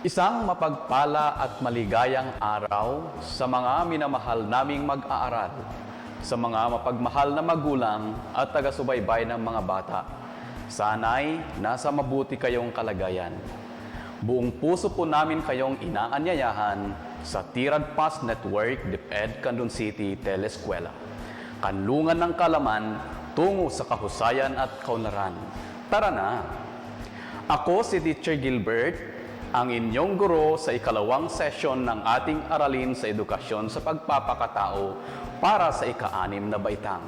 Isang mapagpala at maligayang araw sa mga minamahal naming mag-aaral, sa mga mapagmahal na magulang at taga-subaybay ng mga bata. Sana'y nasa mabuti kayong kalagayan. Buong puso po namin kayong inaanyayahan sa Tirad Pass Network DepEd Candon City Teleskwela. Kanlungan ng kalaman tungo sa kahusayan at kaunlaran. Tara na! Ako si Teacher Gilbert, ang inyong guro sa ikalawang sesyon ng ating aralin sa edukasyon sa pagpapakatao para sa ika-anim na baitang.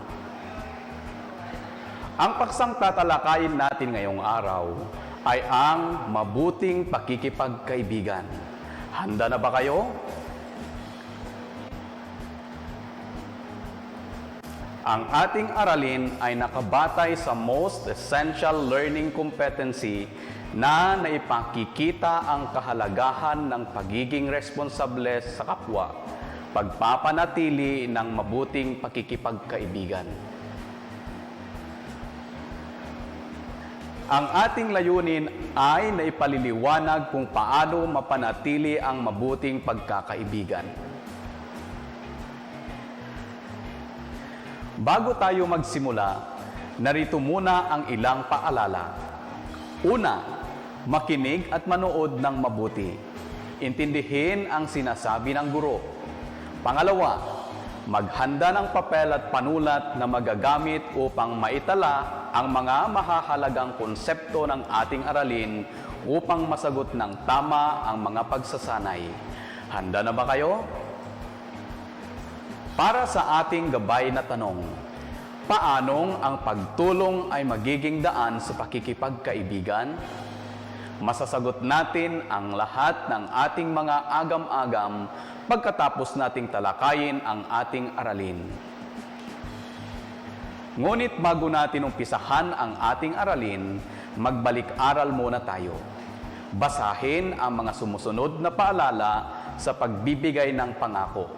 Ang paksang tatalakayin natin ngayong araw ay ang mabuting pakikipagkaibigan. Handa na ba kayo? Ang ating aralin ay nakabatay sa most essential learning competency na naipakikita ang kahalagahan ng pagiging responsable sa kapwa, pagpapanatili ng mabuting pakikipagkaibigan. Ang ating layunin ay naipaliliwanag kung paano mapanatili ang mabuting pagkakaibigan. Bago tayo magsimula, narito muna ang ilang paalala. Una, makinig at manood ng mabuti. Intindihin ang sinasabi ng guro. Pangalawa, maghanda ng papel at panulat na magagamit upang maitala ang mga mahahalagang konsepto ng ating aralin upang masagot ng tama ang mga pagsasanay. Handa na ba kayo? Para sa ating gabay na tanong, paanong ang pagtulong ay magiging daan sa pakikipagkaibigan? Masasagot natin ang lahat ng ating mga agam-agam pagkatapos nating talakayin ang ating aralin. Ngunit bago natin umpisahan ang ating aralin, magbalik-aral muna tayo. Basahin ang mga sumusunod na paalala sa pagbibigay ng pangako.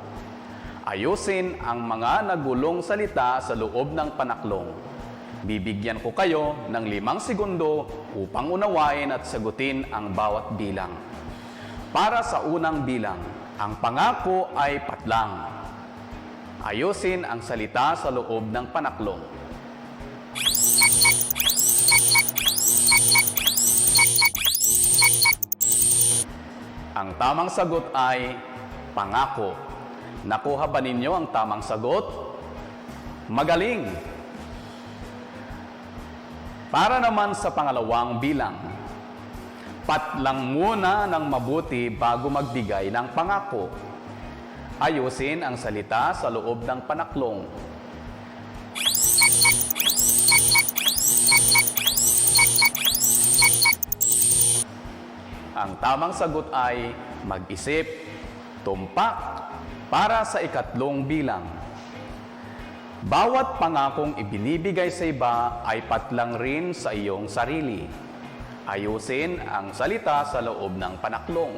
Ayusin ang mga nagulong salita sa loob ng panaklong. Bibigyan ko kayo ng limang segundo upang unawain at sagutin ang bawat bilang. Para sa unang bilang, ang pangako ay patlang. Ayusin ang salita sa loob ng panaklong. Ang tamang sagot ay pangako. Nakuha ba ninyo ang tamang sagot? Magaling! Para naman sa pangalawang bilang, patlang muna ng mabuti bago magbigay ng pangako. Ayusin ang salita sa loob ng panaklong. Ang tamang sagot ay mag-isip, tumpak, para sa ikatlong bilang. Bawat pangakong ibinibigay sa iba ay patlang rin sa iyong sarili. Ayusin ang salita sa loob ng panaklong.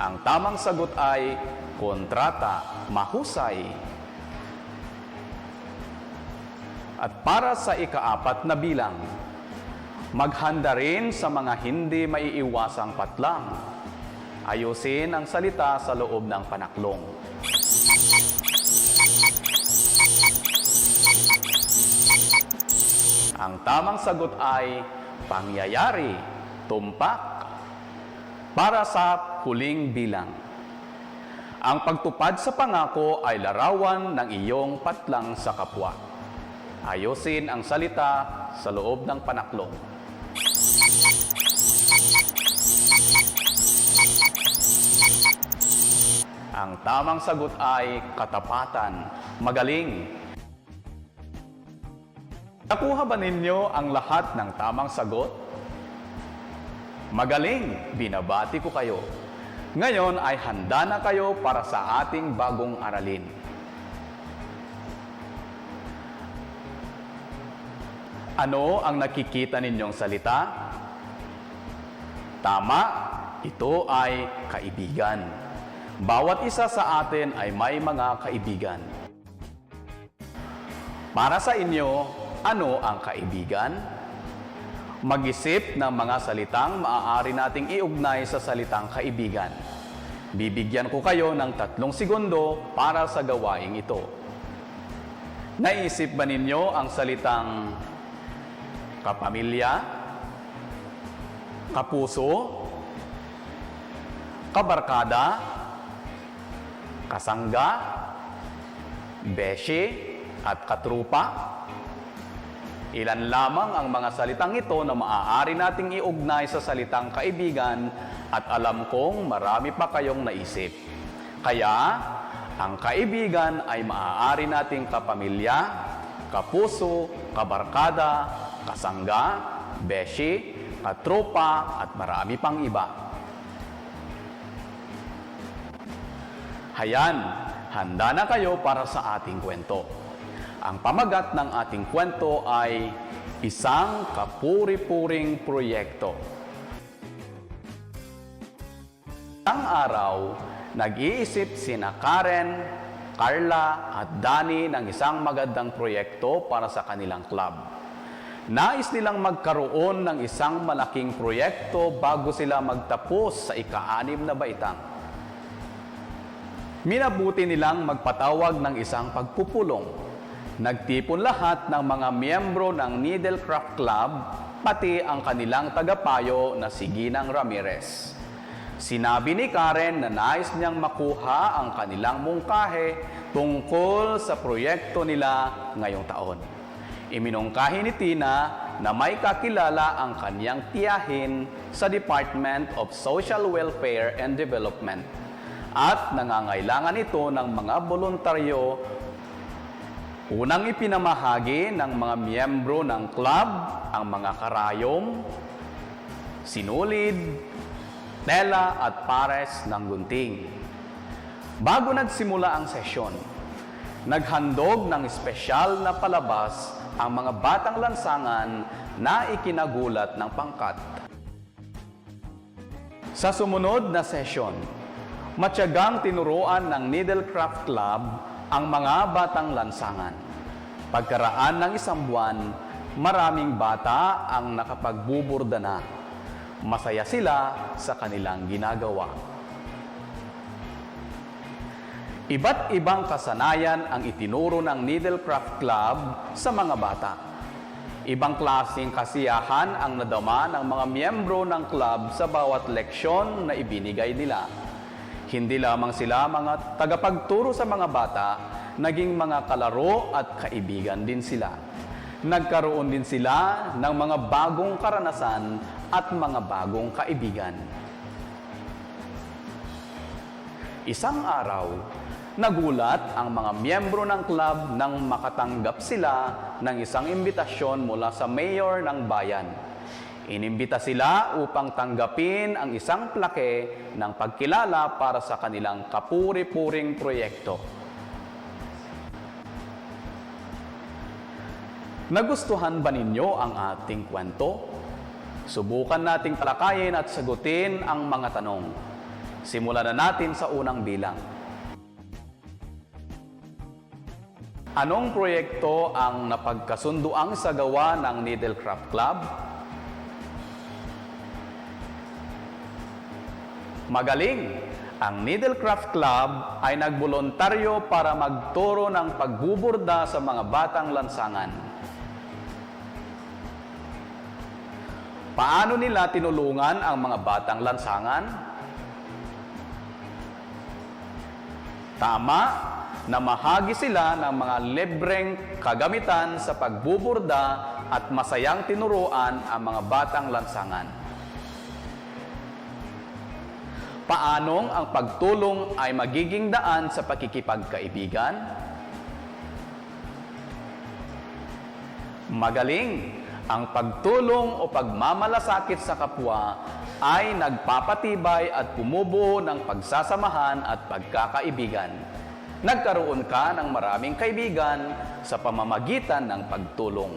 Ang tamang sagot ay kontrata, mahusay. At para sa ikaapat na bilang, maghanda rin sa mga hindi maiiwasang patlang. Ayusin ang salita sa loob ng panaklong. Ang tamang sagot ay pangyayari, tumpak, para sa huling bilang. Ang pagtupad sa pangako ay larawan ng iyong patlang sa kapwa. Ayusin ang salita sa loob ng panaklong. Ang tamang sagot ay katapatan, magaling. Nakuha ba ninyo ang lahat ng tamang sagot? Magaling, binabati ko kayo. Ngayon ay handa na kayo para sa ating bagong aralin. Ano ang nakikita ninyong salita? Tama, ito ay kaibigan. Bawat isa sa atin ay may mga kaibigan. Para sa inyo, ano ang kaibigan? Mag-isip ng mga salitang maaari nating iugnay sa salitang kaibigan. Bibigyan ko kayo ng tatlong segundo para sa gawaing ito. Naisip ba ninyo ang salitang kapamilya, kapuso, kabarkada, kasangga, beshi, at katrupa? Ilan lamang ang mga salitang ito na maaari nating iugnay sa salitang kaibigan at alam kong marami pa kayong naisip. Kaya, ang kaibigan ay maaari nating kapamilya, kapuso, kabarkada, kasangga, beshi, katropa, at marami pang iba. Hayan, handa na kayo para sa ating kwento. Ang pamagat ng ating kwento ay isang kapuri-puring proyekto. Isang araw, nag-iisip sina Karen, Carla at Danny ng isang magandang proyekto para sa kanilang club. Nais nilang magkaroon ng isang malaking proyekto bago sila magtapos sa ika-anim na baitang. Minabuti nilang magpatawag ng isang pagpupulong. Nagtipon lahat ng mga miyembro ng Needlecraft Club, pati ang kanilang tagapayo na si Ginang Ramirez. Sinabi ni Karen na nais niyang makuha ang kanilang mungkahe tungkol sa proyekto nila ngayong taon. Iminungkahi ni Tina na may kakilala ang kanyang tiyahin sa Department of Social Welfare and Development at nangangailangan ito ng mga voluntaryo Unang ipinamahagi ng mga miyembro ng club ang mga karayom, sinulid, tela at pares ng gunting. Bago nagsimula ang sesyon, naghandog ng espesyal na palabas ang mga batang lansangan na ikinagulat ng pangkat. Sa sumunod na session, matyagang tinuruan ng Needlecraft Club ang mga batang lansangan. Pagkaraan ng isang buwan, maraming bata ang nakapagbuburda na. Masaya sila sa kanilang ginagawa. Iba't ibang kasanayan ang itinuro ng Needlecraft Club sa mga bata. Ibang klaseng kasiyahan ang nadama ng mga miyembro ng club sa bawat leksyon na ibinigay nila. Hindi lamang sila mga tagapagturo sa mga bata, naging mga kalaro at kaibigan din sila. Nagkaroon din sila ng mga bagong karanasan at mga bagong kaibigan. Isang araw, nagulat ang mga miyembro ng club nang makatanggap sila ng isang imbitasyon mula sa mayor ng bayan. Inimbita sila upang tanggapin ang isang plake ng pagkilala para sa kanilang kapuri-puring proyekto. Nagustuhan ba ninyo ang ating kwento? Subukan nating talakayin at sagutin ang mga tanong. Simulan na natin sa unang bilang. Anong proyekto ang napagkasunduang sa gawa ng Needlecraft Club? Magaling! Ang Needlecraft Club ay nagbolontaryo para magturo ng pagbuburda sa mga batang lansangan. Paano nila tinulungan ang mga batang lansangan? Tama, namahagi sila ng mga libreng kagamitan sa pagbuburda at masayang tinuruan ang mga batang lansangan. Paanong ang pagtulong ay magiging daan sa pakikipagkaibigan? Magaling! Ang pagtulong o pagmamalasakit sa kapwa ay nagpapatibay at pumubuo ng pagsasamahan at pagkakaibigan. Nagkaroon ka ng maraming kaibigan sa pamamagitan ng pagtulong.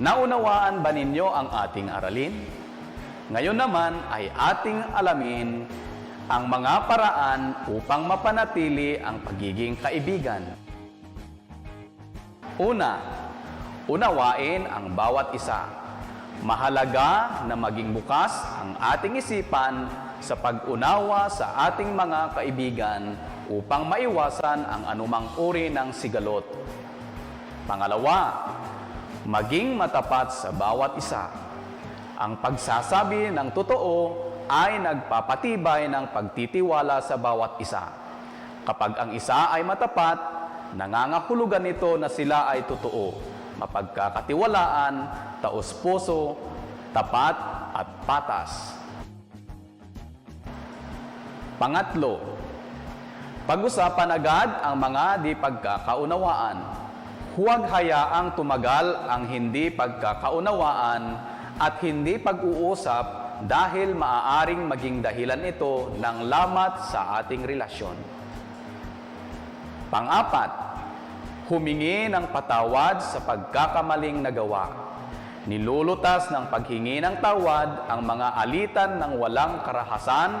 Naunawaan ba ninyo ang ating aralin? Ngayon naman ay ating alamin ang mga paraan upang mapanatili ang pagiging kaibigan. Una, unawain ang bawat isa. Mahalaga na maging bukas ang ating isipan sa pag-unawa sa ating mga kaibigan upang maiwasan ang anumang uri ng sigalot. Pangalawa, maging matapat sa bawat isa. Ang pagsasabi ng totoo ay nagpapatibay ng pagtitiwala sa bawat isa. Kapag ang isa ay matapat, nangangahulugan nito na sila ay totoo, mapagkakatiwalaan, taos-puso, tapat at patas. Pangatlo, pag-usapan agad ang mga di pagkakaunawaan. Huwag hayaang tumagal ang hindi pagkakaunawaan at hindi pag-uusap dahil maaaring maging dahilan ito ng lamat sa ating relasyon. Pang-apat, humingi ng patawad sa pagkakamaling nagawa. Nilulutas ng paghingi ng tawad ang mga alitan ng walang karahasan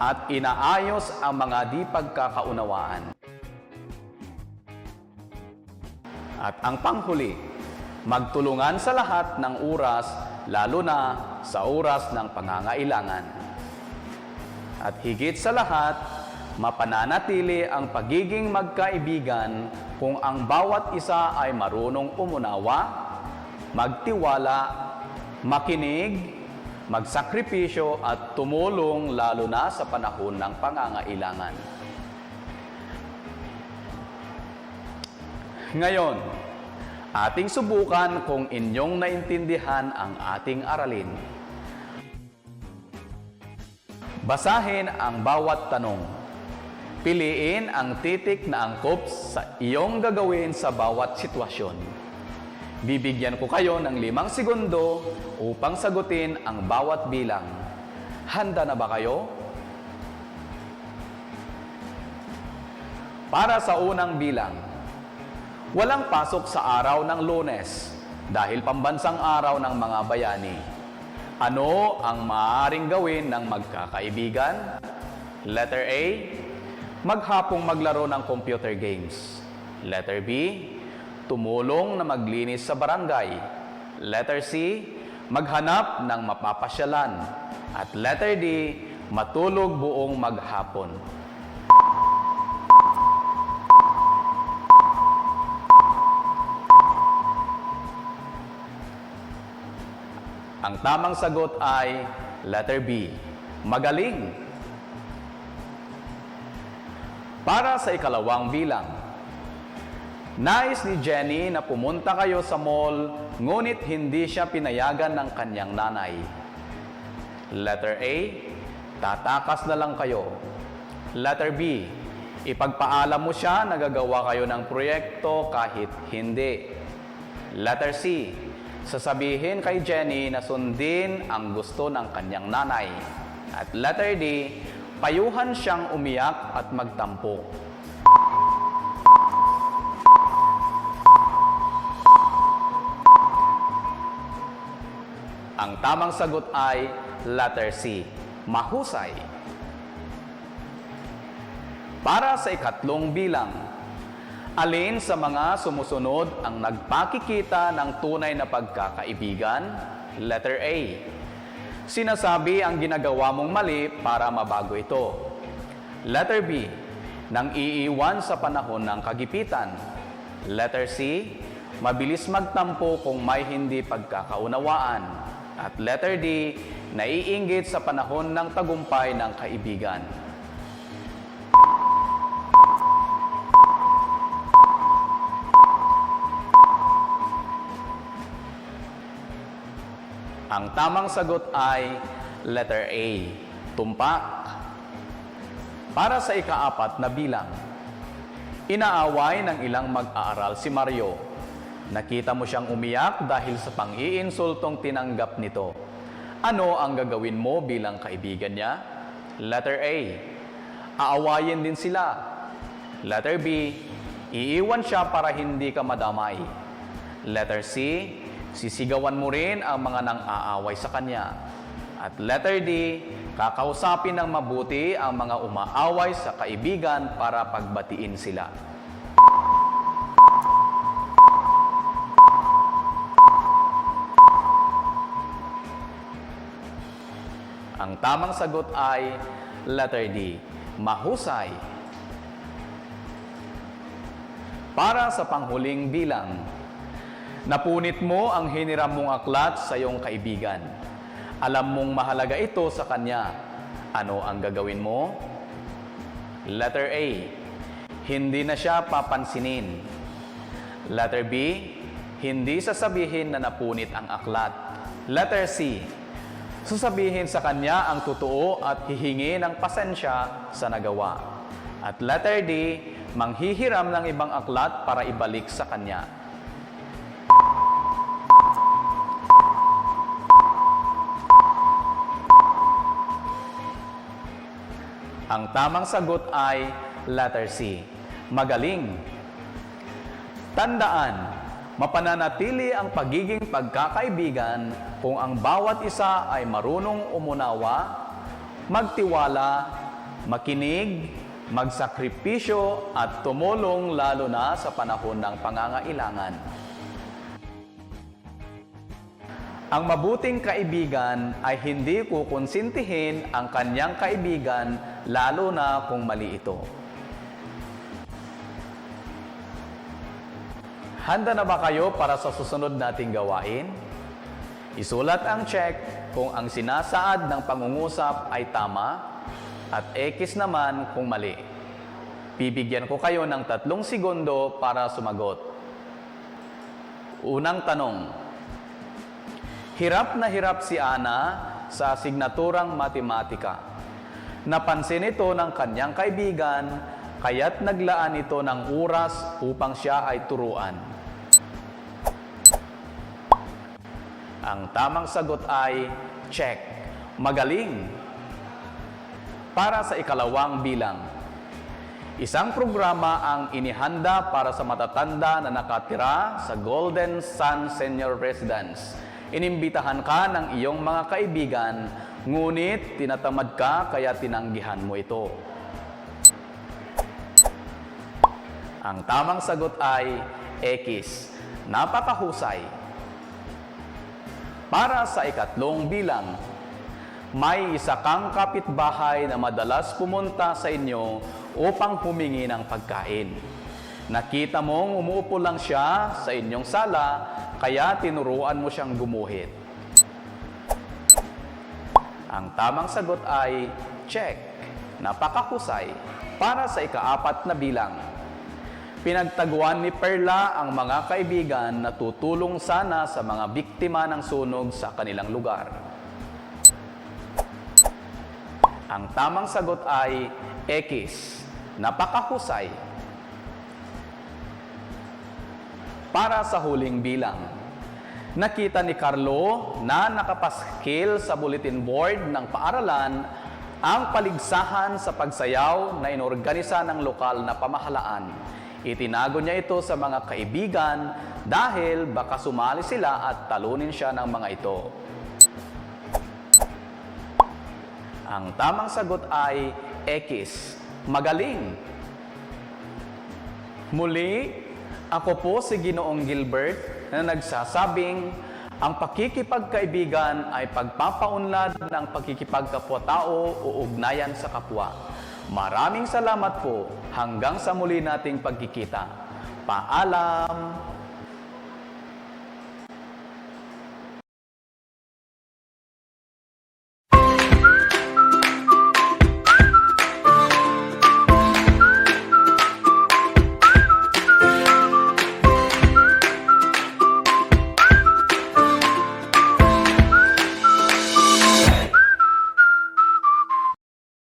at inaayos ang mga di pagkakaunawaan. At ang panghuli, magtulungan sa lahat ng oras, lalo na sa oras ng pangangailangan. At higit sa lahat, mapananatili ang pagiging magkaibigan kung ang bawat isa ay marunong umunawa, magtiwala, makinig, magsakripisyo at tumulong lalo na sa panahon ng pangangailangan. Ngayon, ating subukan kung inyong naintindihan ang ating aralin. Basahin ang bawat tanong. Piliin ang titik na angkop sa iyong gagawin sa bawat sitwasyon. Bibigyan ko kayo ng limang segundo upang sagutin ang bawat bilang. Handa na ba kayo? Para sa unang bilang, walang pasok sa araw ng lunes dahil pambansang araw ng mga bayani. Ano ang maaaring gawin ng magkakaibigan? Letter A, maghapong maglaro ng computer games. Letter B, tumulong na maglinis sa barangay. Letter C, maghanap ng mapapasyalan. At letter D, matulog buong maghapon. Tamang sagot ay letter B, magaling. Para sa ikalawang bilang, nais ni Jenny na pumunta kayo sa mall, ngunit hindi siya pinayagan ng kanyang nanay. Letter A, tatakas na lang kayo. Letter B, ipagpaalam mo siya na gagawa kayo ng proyekto kahit hindi. Letter C, sasabihin kay Jenny na sundin ang gusto ng kanyang nanay. At letter D, payuhan siyang umiyak at magtampo. Ang tamang sagot ay letter C, mahusay. Para sa ikatlong bilang, alin sa mga sumusunod ang nagpakikita ng tunay na pagkakaibigan? Letter A. Sinasabi ang ginagawa mong mali para mabago ito. Letter B. Nang iiwan sa panahon ng kagipitan. Letter C. Mabilis magtampo kung may hindi pagkakaunawaan. At letter D. Naiinggit sa panahon ng tagumpay ng kaibigan. Ang tamang sagot ay letter A, tumpak. Para sa ikaapat na bilang, inaaway ng ilang mag-aaral si Mario. Nakita mo siyang umiyak dahil sa pang-iinsultong tinanggap nito. Ano ang gagawin mo bilang kaibigan niya? Letter A, aawayin din sila. Letter B, iiwan siya para hindi ka madamay. Letter C, Sisigawan mo rin ang mga nang-aaway sa kanya. At letter D, kakausapin ng mabuti ang mga umaaway sa kaibigan para pagbatiin sila. Ang tamang sagot ay letter D, mahusay. Para sa panghuling bilang, napunit mo ang hiniram mong aklat sa iyong kaibigan. Alam mong mahalaga ito sa kanya. Ano ang gagawin mo? Letter A, hindi na siya papansinin. Letter B, hindi sasabihin na napunit ang aklat. Letter C, sasabihin sa kanya ang totoo at hihingi ng pasensya sa nagawa. At letter D, manghihiram ng ibang aklat para ibalik sa kanya. Ang tamang sagot ay letter C, magaling. Tandaan, mapananatili ang pagiging pagkakaibigan kung ang bawat isa ay marunong umunawa, magtiwala, makinig, magsakripisyo at tumulong lalo na sa panahon ng pangangailangan. Ang mabuting kaibigan ay hindi kukonsintihin ang kanyang kaibigan lalo na kung mali ito. Handa na ba kayo para sa susunod nating gawain? Isulat ang check kung ang sinasaad ng pangungusap ay tama at X naman kung mali. Bibigyan ko kayo ng tatlong segundo para sumagot. Unang tanong, Hirap na hirap si Ana sa asignaturang matematika. Napansin ito ng kanyang kaibigan, kaya't naglaan ito ng oras upang siya ay turuan. Ang tamang sagot ay check. Magaling. Para sa ikalawang bilang, Isang programa ang inihanda para sa matatanda na nakatira sa Golden Sun Senior Residence. Inimbitahan ka ng iyong mga kaibigan, ngunit tinatamad ka kaya tinanggihan mo ito. Ang tamang sagot ay X. Napakahusay. Para sa ikatlong bilang, may isa kang kapitbahay na madalas pumunta sa inyo upang humingi ng pagkain. Nakita mong umuupo lang siya sa inyong sala, kaya tinuruan mo siyang gumuhit. Ang tamang sagot ay check. Napakahusay. Para sa ikaapat na bilang, pinagtaguan ni Perla ang mga kaibigan na tutulong sana sa mga biktima ng sunog sa kanilang lugar. Ang tamang sagot ay X. Napakahusay. Para sa huling bilang, nakita ni Carlo na nakapaskil sa bulletin board ng paaralan ang paligsahan sa pagsayaw na inorganisa ng lokal na pamahalaan. Itinago niya ito sa mga kaibigan dahil baka sumali sila at talunin siya ng mga ito. Ang tamang sagot ay X. Magaling. Muli, ako po si Ginoong Gilbert na nagsasabing ang pakikipagkaibigan ay pagpapaunlad ng pakikipagkapwa-tao o ugnayan sa kapwa. Maraming salamat po hanggang sa muli nating pagkikita. Paalam!